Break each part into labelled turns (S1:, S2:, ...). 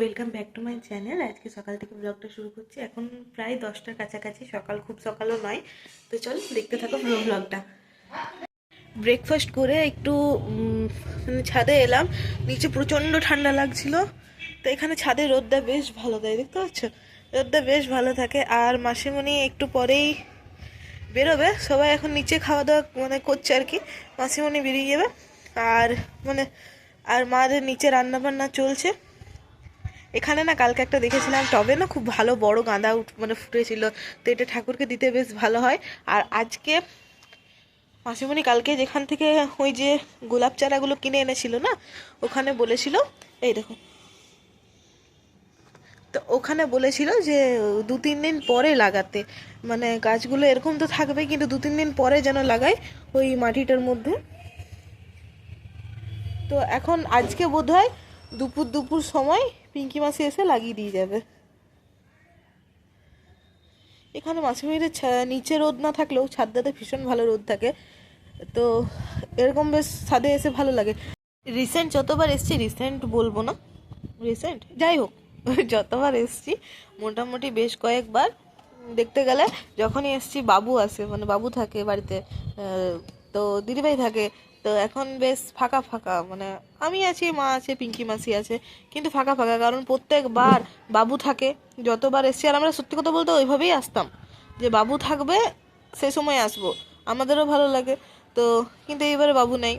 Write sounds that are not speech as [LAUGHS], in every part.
S1: Welcome back to my channel আজকে সকাল থেকে ব্লগটা শুরু করছি। এখন প্রায় দশটার কাছাকাছি। সকাল খুব সকালও নয়। তো চল দেখতে থাকো পুরো ব্লগটা ব্রেকফাস্ট করে একটু ছাদে এলাম। নিচে প্রচণ্ড ঠান্ডা লাগছিল। তো এখানে ছাদে রোদটা বেশ ভালো দেয় দেখতে পাচ্ছ? রোদটা বেশ ভালো থাকে। আর মাসিমণি একটু পরেই বেরোবে, সবাই এখন নিচে খাওয়া দাওয়া মানে করছে আর কি। মাসিমণি বেরিয়ে যাবে। আর মানে আর মাদের নিচে রান্না বান্না চলছে। এখানে না কালকে একটা দেখেছিলাম টবে না খুব ভালো বড় গাঁদা মানে ফুটেছিল। তো এটা ঠাকুরকে দিতে বেশ ভালো হয়। আর আজকে মাসিমণি কালকে যেখান থেকে ওই যে গোলাপ চারাগুলো কিনে এনেছিল না, ওখানে বলেছিল, এই দেখো তো ওখানে বলেছিল যে, দু তিন দিন পরে লাগাতে। মানে গাছগুলো এরকম তো থাকবে, কিন্তু দু তিন দিন পরে যেন লাগাই ওই মাটিটার মধ্যে। তো এখন আজকে বোধ হয় দুপুর দুপুর সময় পিঙ্কি মাসি এসে লাগিয়ে দিয়ে যাবে। এখানে মাসিমির নিচে রোদ না থাকলেও ছাদটাতে ভীষণ ভালো রোদ থাকে। তো এরকম বেশ ছাদে এসে ভালো লাগে। রিসেন্ট যতবার এসছি, রিসেন্ট বলব না। রিসেন্ট? যাই হোক। [LAUGHS] যতবার এসছি, মোটামুটি বেশ কয়েকবার। দেখতে গেলে যখনই এসছি, বাবু আসে মানে বাবু থাকে বাড়িতে তো দিদিভাই থাকে, তো এখন বেশ ফাঁকা ফাঁকা মানে আমি আছি, মা আছে, পিঙ্কি মাসি আছে, কিন্তু ফাঁকা ফাঁকা, কারণ প্রত্যেকবার বাবু থাকে, যতবার এসছি, আর আমরা সত্যি কথা বলতে ওইভাবেই আসতাম, যে বাবু থাকবে, সে সময় আসব, আমাদেরও ভালো লাগে, তো কিন্তু এইবারে বাবু নেই।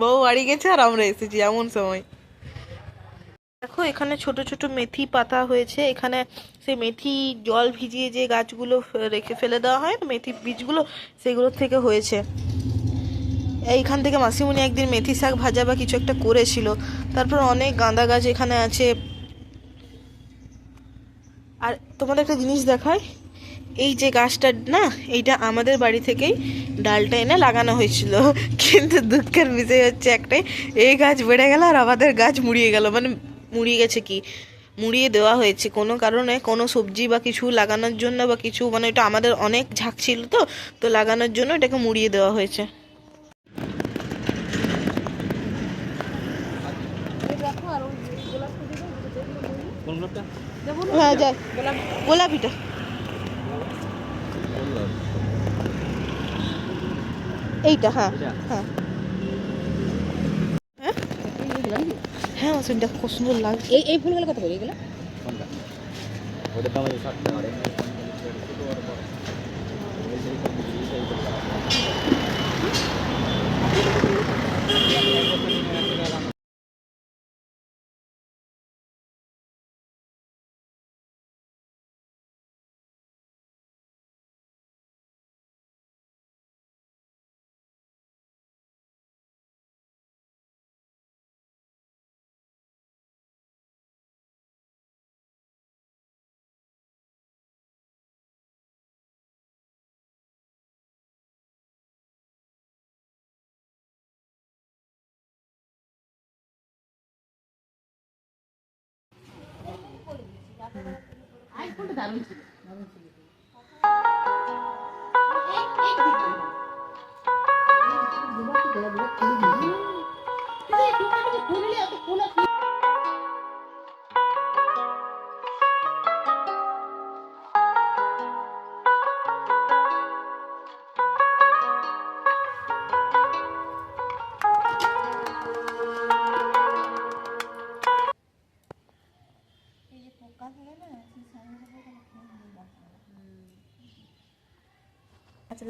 S1: বউ বাড়ি গেছে আর আমরা এসেছি, এমন সময়। দেখো, এখানে ছোট ছোট মেথি পাতা হয়েছে। এখানে সেই মেথি জল ভিজিয়ে যে গাছগুলো রেখে ফেলে দেওয়া হয়, মেথি বীজগুলো সেগুলোর থেকে হয়েছে। এইখান থেকে মাসিমুনি একদিন মেথি শাক ভাজা বা কিছু একটা করেছিল। তারপর অনেক গাঁদা গাছ এখানে আছে। আর তোমাদের একটা জিনিস দেখায় এই যে গাছটা, না, এইটা আমাদের বাড়ি থেকেই ডালটা এনে লাগানো হয়েছিল। [LAUGHS] কিন্তু দুঃখের বিষয় হচ্ছে একটাই, এই গাছ বেড়ে গেল আর আমাদের গাছ মুড়িয়ে গেল। মানে মুড়িয়ে গেছে কি? মুড়িয়ে দেওয়া হয়েছে। কোনো কারণে কোনো সবজি বা কিছু লাগানোর জন্য বা কিছু মানে এটা আমাদের অনেক ঝাঁক ছিল তো তো লাগানোর জন্য এটাকে মুড়িয়ে দেওয়া হয়েছে। হ্যাঁ গোলাপিটা। এইটা হ্যাঁ হ্যাঁ। হ্যাঁ মাসুনটা খুব সুন্দর লাগছে।
S2: এই এই ফুলগুলো কত করে এগুলো?
S3: কোনটা? ওটার দাম আছে ষাট টাকা
S2: আই ফুলটা দারুণ ছিল দারুণ ছিল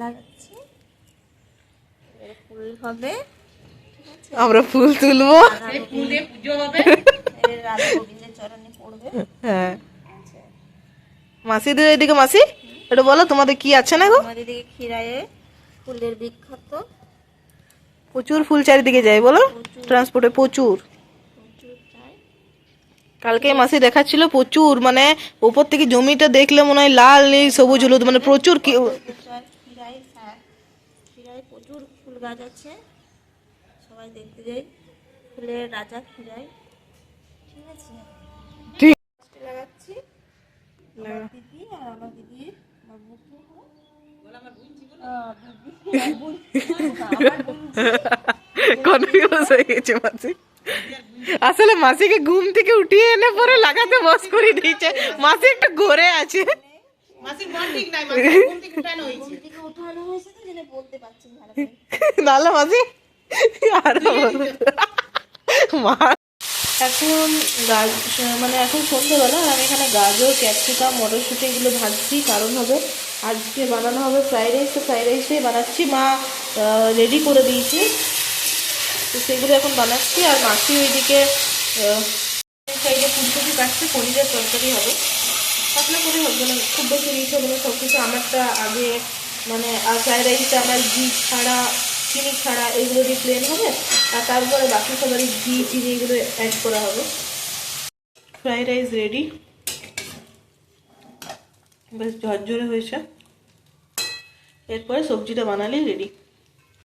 S1: লাগাচ্ছি ফুল হবে আমরা ফুল তুলবো।
S2: ফুলে পুজো হবে
S1: রাধা গোবিন্দের চরণে পড়বে হ্যাঁ মাসিদের এদিকে মাসি? এটা বলো তোমাদের কি আছে না গো?
S4: আমাদের দিকে খিরায়ে ফুলের বিখ্যাত।
S1: প্রচুর ফুল চারিদিকে যায় বলো? ট্রান্সপোর্টে প্রচুর। কালকে মাসি দেখাচ্ছিল প্রচুর মানে উপর থেকে জমিটা দেখলে মনে হয় লাল নীল সবুজ হলুদ মানে প্রচুর কি
S4: খিরাই প্রচুর ফুল গাছ আছে। সবাই দেখতে যাই ফুলের রাজা খিরাই ঠিক আছে?
S1: ঠিক।
S4: লাগাচ্ছি। আমার দিদি আর আমার দিদি আমার বুকু [LAUGHS]
S1: কনফিউজ হয়ে গেছে মাসি। আসলে মাসিকে ঘুম থেকে উঠিয়ে এনে পরে লাগাতে বস করে দিয়েছে। মাসি একটু ঘরে আছে।
S2: মন
S1: নাহলে মাসি আর মা। এখন গাজ মানে এখন সন্ধ্যেবেলা আর আমি এখানে গাজর ক্যাপসিকাম মটরশুঁটি এগুলো ভাজছি কারণ হবে আজকে বানানো হবে ফ্রাইড রাইস। তো ফ্রাইড রাইসটাই বানাচ্ছি মা রেডি করে দিয়েছি। তো সেগুলো এখন বানাচ্ছি আর মাসি ওইদিকে সাইডে ফুলকপি কাটছে পনিরের তরকারি হবে। পাতলা করে হবে না খুব বেশি রিচ হবে না সব কিছু আমারটা আগে মানে আর ফ্রাইড রাইসটা আমার ঘি ছাড়া, চিনি ছাড়া এগুলো দিয়ে প্লেন হবে, আর তারপরে বাকি সবারই ঘি, চিনি এগুলো অ্যাড করা হবে। ফ্রাইড রাইস রেডি বেশ ঝরঝরে হয়েছে। এরপরে সবজিটা বানালেই রেডি